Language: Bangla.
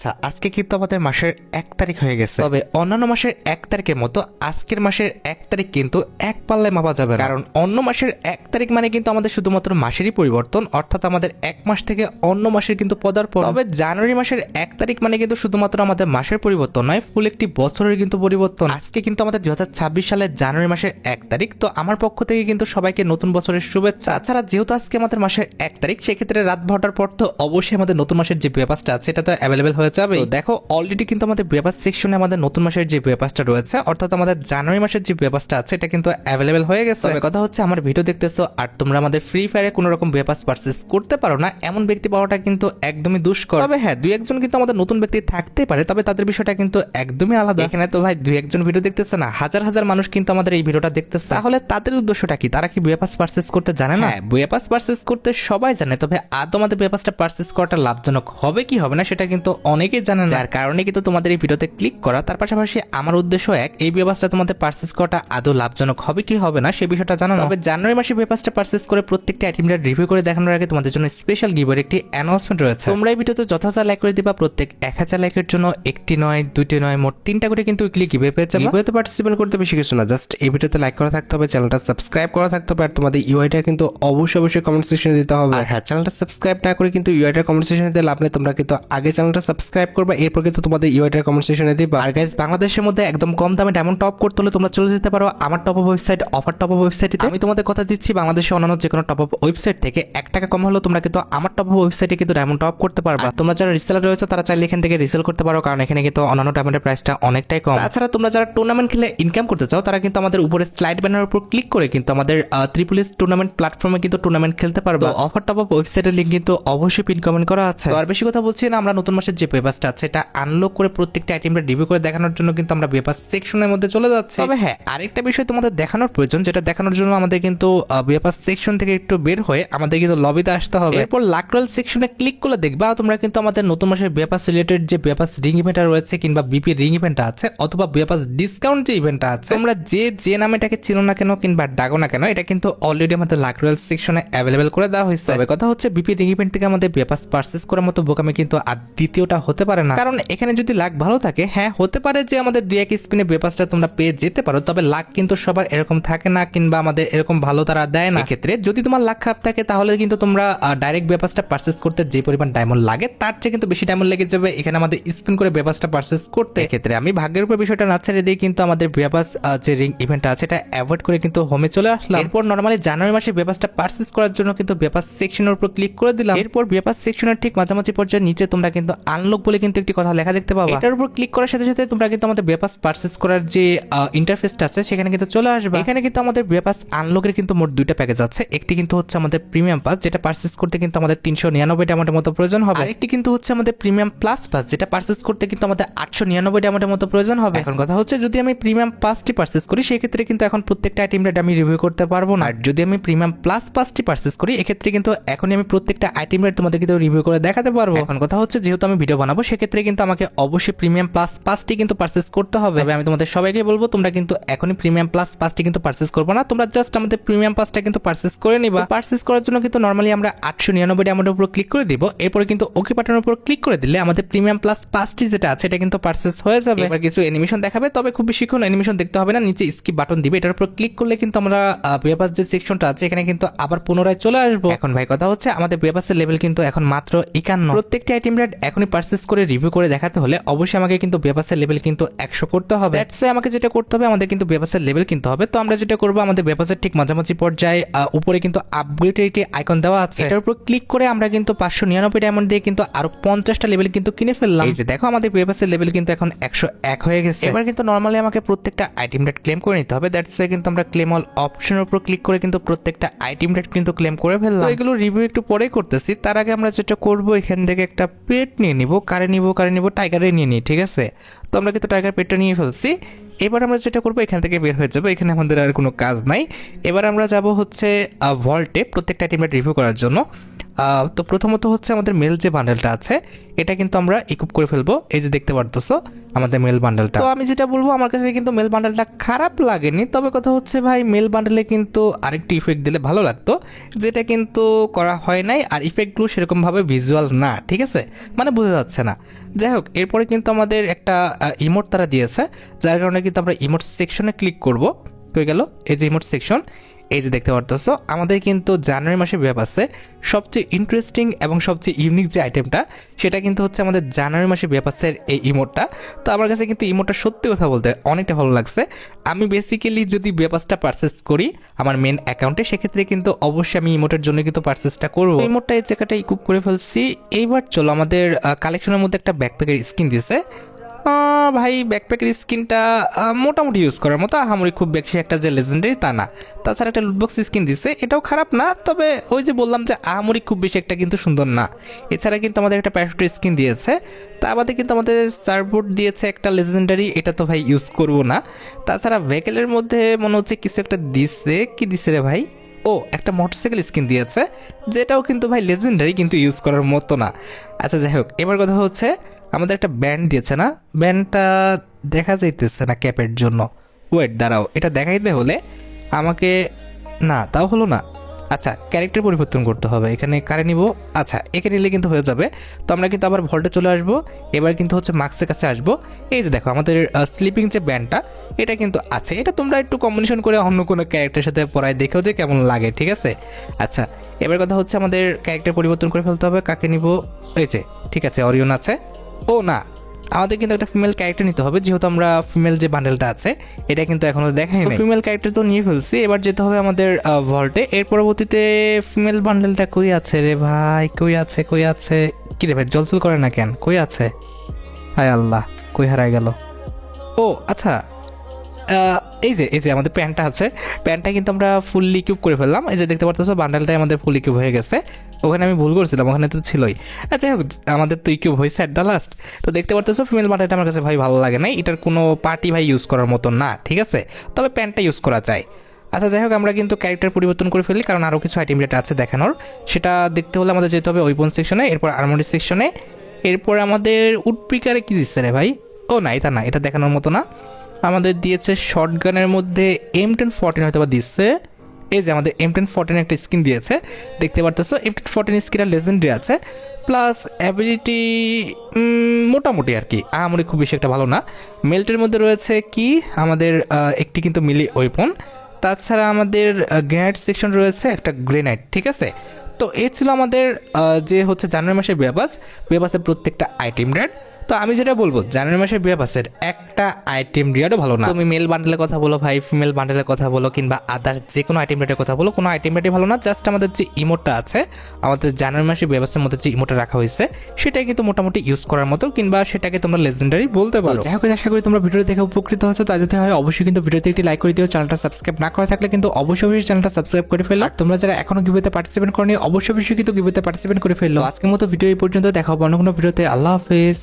আচ্ছা আজকে কিন্তু আমাদের মাসের এক তারিখ হয়ে গেছে। তবে অন্যান্য মাসের এক তারিখের মতো আজকের মাসের এক তারিখ কিন্তু এক পাল্লায় মাপা যাবে কারণ অন্য মাসের এক তারিখ মানে কিন্তু আমাদের শুধুমাত্র মাসেরই পরিবর্তন, অর্থাৎ আমাদের এক মাস থেকে অন্য মাসের কিন্তু পদার্পণ। তবে জানুয়ারি মাসের এক তারিখ মানে কিন্তু শুধুমাত্র আমাদের মাসের পরিবর্তন নয়, ফুল একটি বছরের কিন্তু পরিবর্তন। আজকে কিন্তু আমাদের দু হাজার ছাব্বিশ সালের জানুয়ারি মাসের এক তারিখ, তো আমার পক্ষ থেকে কিন্তু সবাইকে নতুন বছরের শুভেচ্ছা। তাছাড়া যেহেতু আজকে আমাদের মাসের এক তারিখ, সেক্ষেত্রে রাত বারোটার পর তো অবশ্যই আমাদের নতুন মাসের যে ব্যাপাসটা আছে এটা তো অ্যাভেলেবেল হয়ে যাবে। দেখো অলরেডি কিন্তু আমাদের ব্যাপাস সেকশনে আমাদের নতুন মাসের যে ব্যাপাসটা রয়েছে অর্থাৎ আমাদের জানুয়ারি মাসের যে ব্যাপাসটা আছে এটা কিন্তু অ্যাভেলেবেল হয়ে গেছে। তবে কথা হচ্ছে আমার ভিডিও দেখতেছো আর তোমরা আমাদের ফ্রি ফায়ারে কোনো রকম ব্যাপাস পারচেস করতে পারো না এমন ব্যক্তি পাওয়াটা কিন্তু একদমই দুষ্কর। তবে হ্যাঁ দুই একজন কিন্তু আমাদের নতুন ব্যক্তি থাকতে পারে তবে তাদের বিষয়টা কিন্তু একদমই আলাদা। এখানে তো ভাই দুই একজন ভিডিও দেখতেছে না হাজার হাজার মানুষ কিন্তু আমাদের এই ভিডিওটা দেখতেছে। তাহলে তাদের উদ্দেশ্যটা কি? তারা কি বুয়েপাস পারচেস করতে জানে না? বুয়েপাস পারচেস করতে সবাই জানে তবে আদৌ আমাদের বুয়েপাসটা পারচেস করাটা লাভজনক হবে কি হবে না সেটা কিন্তু অনেকেই জানে না। যার কারণে কিন্তু তোমাদের এই ভিডিওতে ক্লিক করা তার পাশাপাশি আমার উদ্দেশ্য এক এই বুয়েপাসটা তোমাদের পারচেস করাটা আদৌ লাভজনক হবে কি হবে না সে বিষয়টা জানানো তবে জানুয়ারি মাসে বুয়েপাসটা পারচেস করে প্রত্যেকটা আইটেমটা রিভিউ করে দেখানোর আগে তোমাদের জন্য স্পেশাল গিভের একটি অ্যানাউন্সমেন্ট রয়েছে। তোমরা এই ভিডিওতে যথাযথ লাইক করে দিবা প্রত্যেক এক হাজার লাইকের জন্য একটি নয় দুইটি নয় মোট তিনটা করে কিন্তু উইকলি গিভে পেয়ে যাবে। গিভেতে পার্টিসিপেট করতে বেশি কিছু না জাস্ট এই ভিডিওতে লাইক করা থাকতে হবে চ্যানেলটা সাবস্ক্রাইব করা থাকতে হবে আর তোমাদের ইউআইটা কিন্তু অবশ্যই অবশ্যই কমেন্ট সেকশনে দিতে হবে। আর হ্যাঁ চ্যানেলটা সাবস্ক্রাইব না করে কিন্তু ইউআইটার কমেন্ট সেকশনে লাভ নেই তোমরা কিন্তু আগে চ্যানেলটা সাবস্ক্রাইব করবে, এরপর কিন্তু তোমাদের ইউআইটার কমেন্ট সেকশনে দিবা। আর গাইজ বাংলাদেশের মধ্যে একদম কম দামে ডায়মন্ড টপ করতে হলে তোমরা চলে যেতে পারো আমার top up website offer top up ওয়েবসাইটে আমি তোমাদের কথা দিচ্ছি, বাংলাদেশের অন্যান্য যে কোনো টপ আপ ওয়েবসাইট থেকে এক টাকা কম হলেও তোমরা কিন্তু আমার টপ ওয়েবসাইটে কিন্তু ডায়মন্ড টপ করতে পারবা। তোমরা যারা রিসেলার রয়েছে, তারা চাইলে এখান থেকে রিসেল করতে পারো, কারণ এখানে কিন্তু অন্যান্য ডায়মন্ডের প্রাইসটা অনেকটাই কম। তাছাড়া তোমরা যারা টুর্নামেন্ট খেলে ইনকাম করতে চাও, তারা কিন্তু আমাদের উপরে স্লাইড ব্যানার উপর ক্লিক করে কিন্তু আমাদের ত্রিপুলিস টুর্নামেন্ট প্ল্যাটফর্মে কিন্তু টুর্নামেন্ট খেলতে পারবে। অফার টপ আপ ওয়েবসাইটের লিঙ্ক কিন্তু অবশ্যই পিন কমেন্ট করা আছে। আর বেশি কথা বলছি না, আমরা নতুন মাসের যে পেপারটা আছে এটা আনলক করে প্রত্যেকটা আইটেমটা রিভিউ করে দেখানোর জন্য কিন্তু আমরা পেপার সেকশনের মধ্যে চলে যাচ্ছি। তবে হ্যাঁ। আরেকটা বিষয় তোমাদের দেখানোর প্রয়োজন যেটা দেখানোর জন্য আমাদের কিন্তু পেপার সেকশন থেকে একটু বের হয়ে আমাদের কিন্তু লবিতে আসতে হবে। এরপর লাকরাল সেকশনে ক্লিক করলে দেখবা তোমরা কিন্তু আমাদের নতুন মাসের বেপাস রিলেটেড যে বেপাস রিং ইভেন্টটা রয়েছে কিংবা বিপি রিং ইভেন্টটা আছে অথবা বেপাস ডিসকাউন্ট যে ইভেন্টটা আছে তোমরা যে যে নামেটাকে চিনো না কেন কিংবা ডাকো না কেন এটা কিন্তু অলরেডি আমাদের লাকরাল সেকশনে অ্যাভেলেবেল করে দেওয়া হয়েছে। তবে কথা হচ্ছে বিপি রিং ইভেন্ট থেকে আমাদের বেপাস পারচেস করার মতো বোকামি কিন্তু আর দ্বিতীয়টা হতে পারে না। কারণ এখানে যদি লাক ভালো থাকে হ্যাঁ হতে পারে যে আমাদের দুই এক স্পিনে বেপাসটা তোমরা পেয়ে যেতে পারো, তবে লাক কিন্তু সবার এরকম থাকে না কিংবা আমাদের এরকম ভালো তারা দেয় না। ক্ষেত্রে যদি তোমার লাক খারাপ থাকে, তাহলে কিন্তু তোমরা ডাইরেক্ট বেপাসটা পারচেস করতে যে পরিমাণ ডায়মন্ড লাগে, তার চেয়ে কিন্তু বেশি ডায়মন্ড লেগে যাবে এখানে আমাদের স্পিন করে বেপাসটা পারচেস করতে। ক্ষেত্রে আমি ভাগ্যের উপর বিষয়টা না ছেড়ে দিয়ে কিন্তু আমাদের বেপাস যে রিং ইভেন্টটা আছে, এটা অ্যাভয়েড করে কিন্তু হোমে চলে আসলাম। এরপর নর্মালি জানুয়ারি মাসে বেপাসটা পারচেস করার জন্য কিন্তু বেপাস সেকশনের উপর ক্লিক করে দিলাম। এরপর বেপাস সেকশনের ঠিক মাঝামাঝি পর্যায়ে নিচে তোমরা কিন্তু আনলক বলে কিন্তু একটি কথা লেখা দেখতে পাবে। এটার উপর ক্লিক করার সাথে সাথে তোমরা কিন্তু আমাদের বেপাস পারচেস করার যে ইন্টারফেসটা আছে সেখানে কিন্তু চলে আসবে। এখানে কিন্তু আমাদের বেপাস আনলকের কিন্তু মোট দুইটা প্যাকেজ আছে। একটি কিন্তু হচ্ছে আমাদের প্রিমিয়াম পাস যেটা পারচেস করতে কিন্তু আমাদের তিনশো নিরানব্বই ডায়মন্ডের মতো প্রয়োজন হবে। একটি কিন্তু হচ্ছে আমাদের প্রিমিয়াম প্লাস পাস যেটা পারচেস করতে কিন্তু আমাদের আটশো নিরানব্বই ডায়মন্ডের মতো প্রয়োজন হবে। এখন কথা হচ্ছে যদি আমি প্রিমিয়াম পাসটি পারচেস করি সেক্ষেত্রে কিন্তু এখন প্রত্যেকটা আইটেম রেট আমি রিভিউ করতে পারব না। আর যদি আমি প্রিমিয়াম প্লাস পাসটি পারচেস করি এক্ষেত্রে কিন্তু এখনই আমি প্রত্যেকটা আইটেম রেট তোমাদের কিন্তু রিভিউ করে দেখাতে পারব। এখন কথা হচ্ছে যেহেতু আমি ভিডিও বানাবো, সেক্ষেত্রে কিন্তু আমাকে অবশ্যই প্রিমিয়াম প্লাস পাসটি কিন্তু পারচেস করতে হবে। আমি তোমাদের সবাইকে বলব, তোমরা কিন্তু এখনই প্রিমিয়াম প্লাস পাসটি কিন্তু পারচেস করব না। তোমরা জাস্ট আমাদের প্রিমিয়াম পাসটা কিন্তু পারচেস করে নিবা। পারচেস করার জন্য কিন্তু নর্মালি আমরা আটশো নিরানব্বই ডায়মন্ডের উপর ক্লিক করে দিব। এরপরে কিন্তু ওকে বাটনের উপর ক্লিক করে দিলে আমাদের প্রিমিয়াম প্লাস পাসটি যেটা আছে, এটা কিন্তু পারচেস হয়ে যাবে। এবার কিছু অ্যানিমেশন দেখাবে, তবে খুব বেশিক্ষণ অ্যানিমেশন দেখতে হবে না, নিচে স্কিপ বাটন দিবে। এটার উপর ক্লিক করলে কিন্তু আমরা বেপাস যে সেকশনটা আছে, এখানে কিন্তু আবার পুনরায় চলে আসব। এখন ভাই, কথা হচ্ছে আমাদের বেপাসের লেভেল কিন্তু এখন মাত্র একান্ন। প্রত্যেকটি আইটেম রেট এখনই পারচেস করে রিভিউ করে দেখাতে হলে অবশ্যই আমাকে কিন্তু বেপাসের লেভেল কিন্তু একশো করতে হবে। দ্যাটস আমাকে যেটা করতে হবে আমাদের কিন্তু বেপাসের লেভেল কিনতে হবে। তো আমরা যেটা করব আমাদের বেপাসের ঠিক মাঝামাঝি পর্যায়ে উপরে কিন্তু আপগ্রেডের একটি আইকন দেওয়া আছে। এটার উপর ক্লিক করে আমরা কিন্তু পাঁচশো নিরানব্বই ডায়মন্ড দিয়ে কিন্তু আরও পঞ্চাশটা লেভেল কিন্তু কিনে ফেললাম। এই যে দেখো আমাদের বেপাসের লেভেল কিন্তু এখন একশো এক হয়ে গেছে। এবার কিন্তু নর্মালি আমাকে প্রত্যেকটা আইটেম রেট ক্লেম করে নিতে হবে। দ্যাটস কিন্তু আমরা ক্লেম অল অপশনের উপর ক্লিক করে কিন্তু প্রত্যেকটা আইটেম রেট কিন্তু ক্লেম করে ফেললাম। এগুলো রিভিউ একটু পরে করতেছি। তার আগে আমরা যেটা করব এখান থেকে একটা পেট নিয়ে নিব। কারে নিব কারে নিব, টাইগারে নিয়ে নিই ঠিক আছে? তো আমরা কিন্তু টাইগার পেটটা নিয়ে ফেলছি। এবার আমরা যেটা করব, এখান থেকে বের হয়ে যাব। এখানে আমাদের আর কোনো কাজ নাই। এবার আমরা যাব হচ্ছে ভল্টে প্রত্যেকটা আইটেমের রিভিউ করার জন্য। তো প্রথমত হচ্ছে আমাদের মেল যে বান্ডেলটা আছে, এটা কিন্তু আমরা ইকুপ করে ফেলব। এই যে দেখতে পারতেছো, আমাদের মেল বান্ডেলটা তো আমি যেটা বলব, আমার কাছে কিন্তু মেল বান্ডেলটা খারাপ লাগেনি, তবে কথা হচ্ছে ভাই মেল বান্ডেলে কিন্তু আরেকটি ইফেক্ট দিলে ভালো লাগতো, যেটা কিন্তু করা হয় নাই, আর ইফেক্টগুলো সেরকমভাবে ভিজুয়াল না, ঠিক আছে? মানে বোঝা যাচ্ছে না। যাই হোক, এরপরে কিন্তু আমাদের একটা ইমোট তারা দিয়েছে, যার কারণে কিন্তু আমরা ইমোট সেকশনে ক্লিক করব। হয়ে গেল, এই যে ইমোট সেকশন এই যে দেখতে পারতেছো, আমাদের কিন্তু জানুয়ারি মাসে ব্যাপ আছে। সবচেয়ে ইন্টারেস্টিং এবং সবচেয়ে ইউনিক যে আইটেমটা সেটা কিন্তু হচ্ছে আমাদের জানুয়ারি মাসে ব্যাপাসের এই ইমোটটা তো আমার কাছে কিন্তু ইমোটটা সত্যি কথা বলতে অনেকটা ভালো লাগছে। আমি বেসিক্যালি যদি ব্যাপাসটা পারচেস করি আমার মেন অ্যাকাউন্টে সেক্ষেত্রে কিন্তু অবশ্যই আমি ইমোটের জন্য কিন্তু পারচেসটা করব। ইমোটটা এই জায়গাটা ইকুপ করে ফেলছি। এইবার চলো আমাদের কালেকশনের মধ্যে একটা ব্যাকপ্যাকের স্কিন দিছে। ভাই ব্যাকপ্যাকের স্কিনটা মোটামুটি ইউজ করার মতো। আহামরি খুব বেশি একটা যে লেজেন্ডারি তা না। তাছাড়া একটা লুটবক্স স্কিন দিচ্ছে এটাও খারাপ না, তবে ওই যে বললাম যে আহামরি খুব বেশি একটা কিন্তু সুন্দর না। এছাড়া কিন্তু আমাদের একটা প্যারাশুট স্কিন দিয়েছে, তা বাদে কিন্তু আমাদের সার্বোর্ড দিয়েছে একটা লেজেন্ডারি এটা তো ভাই ইউজ করব না। তাছাড়া ভেকেলের মধ্যে মনে হচ্ছে কিছু একটা দিচ্ছে কি দিছে রে ভাই? ও, একটা মোটরসাইকেল স্কিন দিয়েছে, যেটাও কিন্তু ভাই লেজেন্ডারি কিন্তু ইউজ করার মতো না। আচ্ছা যাই হোক, এবার কথা হচ্ছে আমাদের একটা ব্যান্ড দিয়েছে না? ব্যান্ডটা দেখা যাইতেছে না ক্যাপের জন্য। ওয়েট দাঁড়াও, এটা দেখাইতে হলে আমাকে, না, তাও হলো না। আচ্ছা ক্যারেক্টার পরিবর্তন করতে হবে, এখানে কারে নিব? আচ্ছা এখানে নিলে কিন্তু হয়ে যাবে। তো আমরা কিন্তু আবার ভল্টে চলে আসব, এবার কিন্তু হচ্ছে মার্কসের কাছে আসব। এই যে দেখো, আমাদের স্লিপিং যে ব্যান্ডটা এটা কিন্তু আছে। এটা তোমরা একটু কম্বিনেশন করে অন্য কোনো ক্যারেক্টারের সাথে পড়ায় দেখেও যে কেমন লাগে, ঠিক আছে? আচ্ছা এবার কথা হচ্ছে আমাদের ক্যারেক্টার পরিবর্তন করে ফেলতে হবে, কাকে নিব? এই যে, ঠিক আছে অরিয়ন আছে। ও, না। আমাদের কিন্তু একটা ফিমেল ক্যারেক্টার নিতে হবে, যেহেতু আমরা ফিমেল যে বান্ডেলটা আছে, এটা কিন্তু এখনও দেখাই নাই। ফিমেল ক্যারেক্টার তো নিয়ে ফেলছি, এবার যেতে হবে আমাদের ভল্টে এর পরবর্তীতে ফিমেল বান্ডেলটা কই আছে রে ভাই? কই আছে কই আছে? কি রে ভাই জলচল করে না কেন? কই আছে? হায় আল্লাহ, কই হারাই গেল? ও আচ্ছা এই যে এই যে আমাদের প্যান্টটা আছে প্যান্টটা কিন্তু আমরা ফুললি কিউব করে ফেললাম। এই যে দেখতে পারতেছো বান্ডালটাই আমাদের ফুললি কিউব হয়ে গেছে। ওখানে আমি ভুল করছিলাম, ওখানে তো ছিলই। আচ্ছা হোক, আমাদের তো কিউব হয়েছে অ্যাট দ্য লাস্ট তো দেখতে পারতেছো ফিমেল বান্ডালটা আমার কাছে ভাই ভালো লাগে না এটার কোনো পার্টি ভাই ইউজ করার মতো না, ঠিক আছে? তবে প্যান্টটা ইউজ করা যায়। আচ্ছা যাই হোক, আমরা কিন্তু ক্যারেক্টার পরিবর্তন করে ফেলি, কারণ আরও কিছু আইটেম রেট আছে দেখানোর। সেটা দেখতে হলে আমাদের যেতে হবে ওয়েপন সেকশনে এরপর আর্মরি সেকশনে এরপর আমাদের উডপিকারে কী দিচ্ছে রে ভাই? ও না, এটা না, এটা দেখানোর মতো না। আমাদের দিয়েছে শর্ট গানের মধ্যে এম টেন ফোরটিন হয়তো বা দিচ্ছে। এই যে আমাদের এম টেন ফোরটিন একটা স্কিন দিয়েছে। দেখতে পারতেছো এম টেন ফোরটিন স্কিনটা লেজেন্ডারি আছে। প্লাস অ্যাবিলিটি মোটামুটি আর কি। আমারই খুব বেশি একটা ভালো না। মেল্টের মধ্যে রয়েছে কি? আমাদের একটি কিন্তু মিলি ওয়েপন তাছাড়া আমাদের গ্রেনাইট সেকশন রয়েছে একটা গ্রেনাইট ঠিক আছে? তো এ ছিল আমাদের যে হচ্ছে জানুয়ারি মাসের বেবাস বেবাসের প্রত্যেকটা আইটেম রেট তো আমি যেটা বলব জানুয়ারি মাসের বেবাসের একটা আইটেম রিয়ারও ভালো না। তুমি মেল বান্ডেলের কথা বলো ভাই ফিমেল বান্ডেলের কথা বলো কিংবা আদার যে কোনো আইটেম রেটের কথা বলো কোনো আইটেম রেটই ভালো না জাস্ট আমাদের যে ইমোটটা আছে আমাদের জানুয়ারি মাসের ব্যবস্থার মধ্যে যে ইমোটটা রাখা হয়েছে সেটাই কিন্তু মোটামুটি ইউজ করার মতো কিংবা সেটাকে তোমরা লেজেন্ডারি বলতে পারো। যাই হোক আশা করি তোমরা ভিডিও দেখে উপকৃত হয়েছো। তাই যদি হয় অবশ্যই কিন্তু ভিডিওতে একটি লাইক করে দিও চ্যানেলটা সাবস্ক্রাইব না করা থাকলে কিন্তু অবশ্যই অবশ্যই চ্যানেলটা সাবস্ক্রাইব করে ফেলো। আর তোমরা যারা এখনও গিভেতে পার্টিসিপেট করনি অবশ্যই অবশ্যই কিন্তু গিভেতে পার্টিসিপেট করে ফেলল আজকের মতো ভিডিও এই পর্যন্ত দেখা হবে অন্য কোনো ভিডিওতে। আল্লাহ হাফেজ।